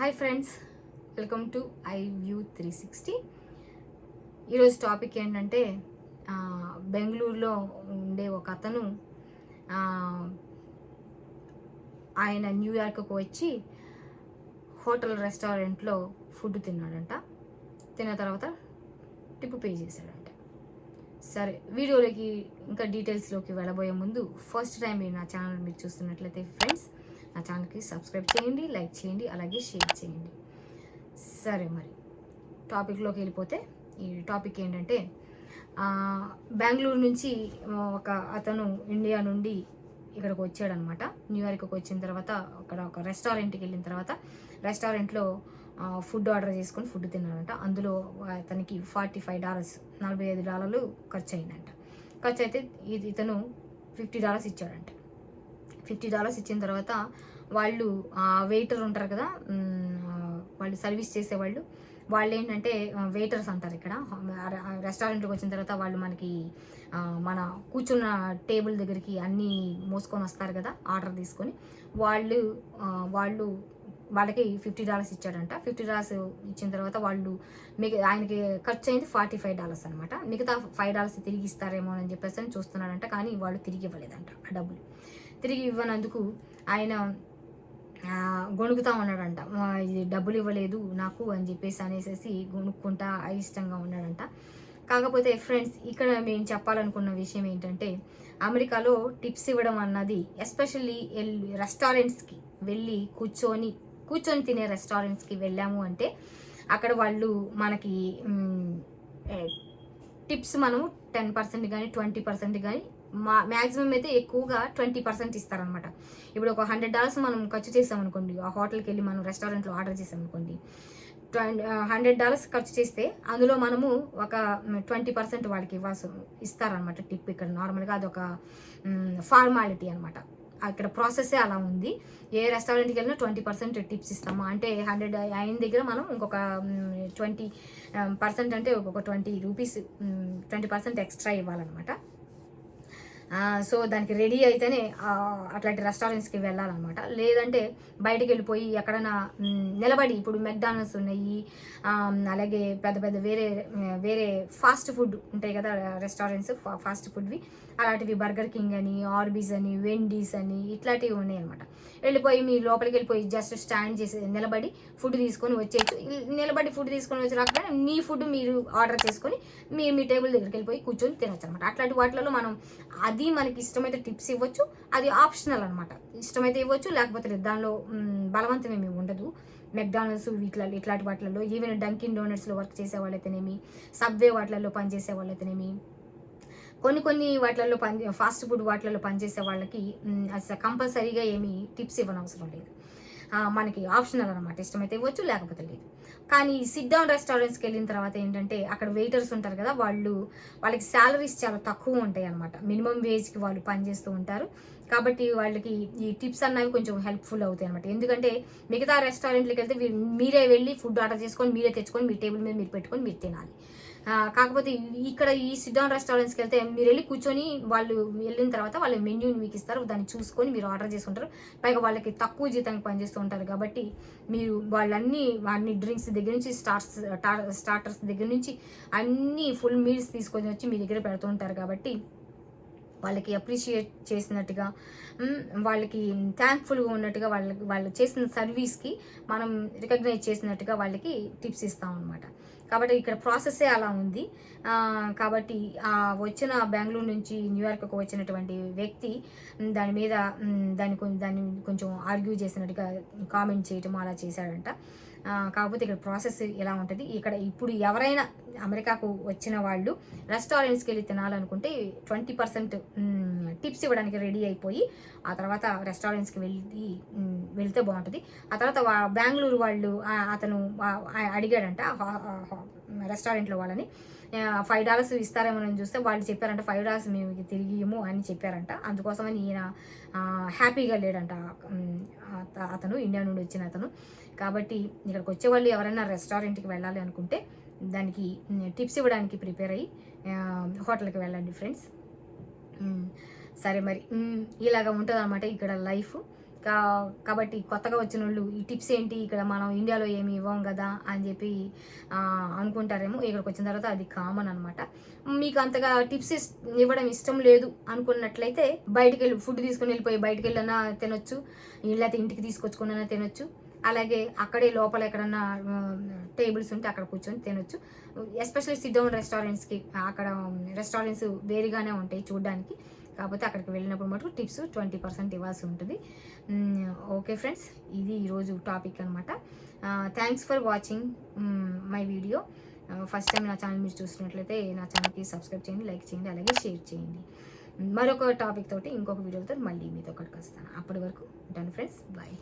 Hi friends welcome to I view three sixty ఈరోజు topic ఏంటంటే బెంగళూరులో ఉండే ఒక అతను ఆయన న్యూయార్క్కు వచ్చి హోటల్ రెస్టారెంట్లో ఫుడ్ తిన్నాడంట. తిన్న తర్వాత టిప్పు పే చేశాడంట. సరే వీడియోలోకి ఇంకా డీటెయిల్స్లోకి వెళ్ళబోయే ముందు ఫస్ట్ టైం మీరు నా ఛానల్ మీరు చూస్తున్నట్లయితే ఫ్రెండ్స్ నా ఛానల్కి సబ్స్క్రైబ్ చేయండి లైక్ చేయండి అలాగే షేర్ చేయండి. సరే మరి. టాపిక్లోకి వెళ్ళిపోతే ఈ టాపిక్ ఏంటంటే బెంగళూరు నుంచి ఒక అతను ఇండియా నుండి ఇక్కడికి వచ్చాడనమాట. న్యూయార్క్కి వచ్చిన తర్వాత అక్కడ ఒక రెస్టారెంట్కి వెళ్ళిన తర్వాత రెస్టారెంట్లో ఫుడ్ ఆర్డర్ చేసుకొని ఫుడ్ తిన్నాడంట. అందులో అతనికి ఫార్టీ ఫైవ్ డాలర్స్ నలభై ఐదు డాలర్లు ఖర్చు అయిందంట ఖర్చు అయితే ఇది ఇతను ఫిఫ్టీ డాలర్స్ ఇచ్చాడంట. ఫిఫ్టీ డాలర్స్ ఇచ్చిన తర్వాత వాళ్ళు వెయిటర్ ఉంటారు కదా వాళ్ళు సర్వీస్ చేసేవాళ్ళు. వాళ్ళు ఏంటంటే వెయిటర్స్ అంటారు ఇక్కడ. రెస్టారెంట్కి వచ్చిన తర్వాత వాళ్ళు మనకి మన కూర్చున్న టేబుల్ దగ్గరికి అన్నీ మోసుకొని వస్తారు కదా ఆర్డర్ తీసుకొని. వాళ్ళు వాళ్ళు వాళ్ళకి ఫిఫ్టీ డాలర్స్ ఇచ్చాడంట. ఫిఫ్టీ డాలర్స్ ఇచ్చిన తర్వాత వాళ్ళు మిగ ఆయనకి ఖర్చు అయింది ఫార్టీ ఫైవ్ డాలర్స్ అనమాట మిగతా ఫైవ్ డాలర్స్ తిరిగి ఇస్తారేమో అని చెప్పేసి అని చూస్తున్నాడంట కానీ వాళ్ళు తిరిగి ఇవ్వలేదంట ఆ డబ్బులు. తిరిగి ఇవ్వనందుకు ఆయన గొణుకుతా ఉన్నాడంట. ఇది డబ్బులు ఇవ్వలేదు నాకు అని చెప్పేసి అనేసి గొణుక్కుంటా అయిష్టంగా ఉన్నాడంట. కాకపోతే ఫ్రెండ్స్ ఇక్కడ మేము చెప్పాలనుకున్న విషయం ఏంటంటే అమెరికాలో టిప్స్ ఇవ్వడం అన్నది ఎస్పెషల్లీ రెస్టారెంట్స్కి వెళ్ళి కూర్చొని కూర్చొని తినే రెస్టారెంట్స్కి వెళ్ళాము అంటే అక్కడ వాళ్ళు మనకి టిప్స్ మనం టెన్ పర్సెంట్ కానీ ట్వంటీ పర్సెంట్ కానీ మా మ్యాక్సిమం అయితే ఎక్కువగా ట్వంటీ పర్సెంట్ ఇస్తారనమాట ఇప్పుడు ఒక హండ్రెడ్ డాలర్స్ మనం ఖర్చు చేసాం అనుకోండి ఆ హోటల్కి వెళ్ళి మనం రెస్టారెంట్లో ఆర్డర్ చేసాం అనుకోండి హండ్రెడ్ డాలర్స్ ఖర్చు చేస్తే అందులో మనము ఒక ట్వంటీ పర్సెంట్ వాళ్ళకి ఇవ్వాల్సి ఇస్తారనమాట టిప్ ఇక్కడ. నార్మల్గా అదొక ఫార్మాలిటీ అనమాట అక్కడ ప్రాసెస్సే అలా ఉంది. ఏ రెస్టారెంట్కి వెళ్ళినా ట్వంటీ పర్సెంట్ టిప్స్ ఇస్తాము. అంటే హండ్రెడ్ అయిన దగ్గర మనం ఇంకొక ట్వంటీ పర్సెంట్ అంటే ఒక twenty rupees twenty percent extra ఇవ్వాలన్నమాట. So దానికి రెడీ అయితేనే అట్లాంటి రెస్టారెంట్స్కి వెళ్ళాలన్నమాట. లేదంటే బయటికి వెళ్ళిపోయి ఎక్కడైనా నిలబడి ఇప్పుడు మెక్డానల్స్ ఉన్నాయి అలాగే పెద్ద పెద్ద వేరే వేరే ఫాస్ట్ ఫుడ్ ఉంటాయి కదా రెస్టారెంట్స్ ఫాస్ట్ ఫుడ్వి అలాంటివి బర్గర్ కింగ్ అని ఆర్బీస్ అని వెండీస్ అని ఇట్లాంటివి ఉన్నాయి అనమాట వెళ్ళిపోయి మీ లోపలికి వెళ్ళిపోయి జస్ట్ స్టాండ్ చేసి నిలబడి ఫుడ్ తీసుకొని వచ్చేయచ్చు. నిలబడి ఫుడ్ తీసుకొని వచ్చి మీ ఫుడ్ మీరు ఆర్డర్ చేసుకొని మీరు మీ టేబుల్ దగ్గరికి వెళ్ళిపోయి కూర్చొని తినొచ్చు అనమాట అట్లాంటి వాటిలలో మనం అది మనకి ఇష్టమైతే టిప్స్ ఇవ్వచ్చు. అది ఆప్షనల్ అనమాట ఇష్టమైతే ఇవ్వచ్చు లేకపోతే లేదు దానిలో బలవంతం ఏమి ఉండదు. మెక్డానల్డ్స్ వీటిలో ఇట్లాంటి వాటిలలో ఈవెన్ డంకిన్ డోనట్స్లో వర్క్ చేసే వాళ్ళైతేనేమి సబ్వే వాటిలలో పనిచేసే వాళ్ళైతేనేమి కొన్ని కొన్ని వాటిలలో పని ఫాస్ట్ ఫుడ్ వాటిలలో పనిచేసే వాళ్ళకి అసలు కంపల్సరీగా ఏమి టిప్స్ ఇవ్వనవసరం లేదు. మనకి ఆప్షనల్ అనమాట ఇష్టమైతే ఇవ్వచ్చు లేకపోతే లేదు. కానీ సిట్ డౌన్ రెస్టారెంట్స్కి వెళ్ళిన తర్వాత ఏంటంటే అక్కడ వెయిటర్స్ ఉంటారు కదా వాళ్ళు వాళ్ళకి శాలరీస్ చాలా తక్కువ ఉంటాయి అనమాట మినిమం వేజ్కి వాళ్ళు పనిచేస్తూ ఉంటారు. కాబట్టి వాళ్ళకి ఈ టిప్స్ అన్నవి కొంచెం హెల్ప్ఫుల్ అవుతాయి అనమాట ఎందుకంటే మిగతా రెస్టారెంట్లకి వెళ్తే మీరే వెళ్ళి ఫుడ్ ఆర్డర్ చేసుకొని మీరే తెచ్చుకొని మీ టేబుల్ మీద మీరు పెట్టుకొని మీరు తినాలి. కాకపోతే ఇక్కడ ఈ సిడ్డాన్ రెస్టారెంట్స్కి వెళ్తే మీరు వెళ్ళి కూర్చొని వాళ్ళు వెళ్ళిన తర్వాత వాళ్ళ మెన్యూని మీకు ఇస్తారు. దాన్ని చూసుకొని మీరు ఆర్డర్ చేసుకుంటారు. పైగా వాళ్ళకి తక్కువ జీతానికి పనిచేస్తూ ఉంటారు కాబట్టి మీరు వాళ్ళన్ని అన్ని డ్రింక్స్ దగ్గర నుంచి స్టార్ట్స్ స్టార్టర్స్ దగ్గర నుంచి అన్ని ఫుల్ మీల్స్ తీసుకొని వచ్చి మీ దగ్గర పెడుతూ ఉంటారు కాబట్టి వాళ్ళకి అప్రిషియేట్ చేసినట్టుగా వాళ్ళకి థ్యాంక్ఫుల్గా ఉన్నట్టుగా వాళ్ళకి వాళ్ళు చేసిన సర్వీస్కి మనం రికగ్నైజ్ చేసినట్టుగా వాళ్ళకి టిప్స్ ఇస్తాం అనమాట కాబట్టి ఇక్కడ ప్రాసెస్సే అలా ఉంది. కాబట్టి ఆ వచ్చిన బెంగళూరు నుంచి న్యూయార్క్కు వచ్చినటువంటి వ్యక్తి దాని మీద దాని దాన్ని కొంచెం దాన్ని కొంచెం ఆర్గ్యూ చేసినట్టుగా కామెంట్ చేయటం అలా చేశాడంట. కాకపోతే ఇక్కడ ప్రాసెస్ ఎలా ఉంటుంది? ఇక్కడ ఇప్పుడు ఎవరైనా అమెరికాకు వచ్చిన వాళ్ళు రెస్టారెంట్స్కి వెళ్ళి తినాలనుకుంటే ట్వంటీ పర్సెంట్ టిప్స్ ఇవ్వడానికి రెడీ అయిపోయి ఆ తర్వాత రెస్టారెంట్స్కి వెళ్ళి వెళ్తే బాగుంటుంది. ఆ తర్వాత బెంగళూరు వాళ్ళు అతను అడిగాడంట రెస్టారెంట్లో వాళ్ళని ఫైవ్ డాలర్స్ ఇస్తారేమో అని చూస్తే వాళ్ళు చెప్పారంట ఫైవ్ డాలర్స్ మేము ఇది తిరిగి ఇవ్వము అని చెప్పారంట. అందుకోసమని ఈయన హ్యాపీగా లేడంట అతను ఇండియా నుండి వచ్చిన అతను. కాబట్టి ఇక్కడికి వచ్చే వాళ్ళు ఎవరైనా రెస్టారెంట్కి వెళ్ళాలి అనుకుంటే దానికి టిప్స్ ఇవ్వడానికి ప్రిపేర్ అయ్యి హోటల్కి వెళ్ళండి ఫ్రెండ్స్ సరే మరి. ఇలాగ ఉంటుంది అనమాట ఇక్కడ లైఫ్. కాబట్టి కొత్తగా వచ్చిన వాళ్ళు ఈ టిప్స్ ఏంటి? ఇక్కడ మనం ఇండియాలో ఏమి ఇవ్వం కదా అని చెప్పి అనుకుంటారేమో. ఇక్కడికి వచ్చిన తర్వాత అది కామన్ అనమాట మీకు అంతగా టిప్స్ ఇవ్వడం ఇష్టం లేదు అనుకున్నట్లయితే బయటికి వెళ్ళి ఫుడ్ తీసుకొని వెళ్ళిపోయి బయటికి వెళ్ళినా తినొచ్చు. లేకపోతే ఇంటికి తీసుకొచ్చుకున్నా తినొచ్చు. అలాగే అక్కడే లోపల ఎక్కడన్నా టేబుల్స్ ఉంటే అక్కడ కూర్చొని తినొచ్చు. ఎస్పెషల్లీ సిట్ డౌన్ రెస్టారెంట్స్కి అక్కడ రెస్టారెంట్స్ వేరుగానే ఉంటాయి చూడడానికి. కాకపోతే అక్కడికి వెళ్ళినప్పుడు మటుకు టిప్స్ ట్వంటీ పర్సెంట్ ఇవ్వాల్సి ఉంటుంది. ఓకే ఫ్రెండ్స్ ఇది ఈరోజు టాపిక్ అనమాట thanks for watching my video first time నా ఛానల్ మీరు చూసినట్లయితే నా ఛానల్కి సబ్స్క్రైబ్ చేయండి లైక్ చేయండి అలాగే షేర్ చేయండి. మరొక టాపిక్ తోటి ఇంకొక వీడియోతో మళ్ళీ మీతో ఒకటికి వస్తాను అప్పటి వరకు ఉంటాను ఫ్రెండ్స్ బాయ్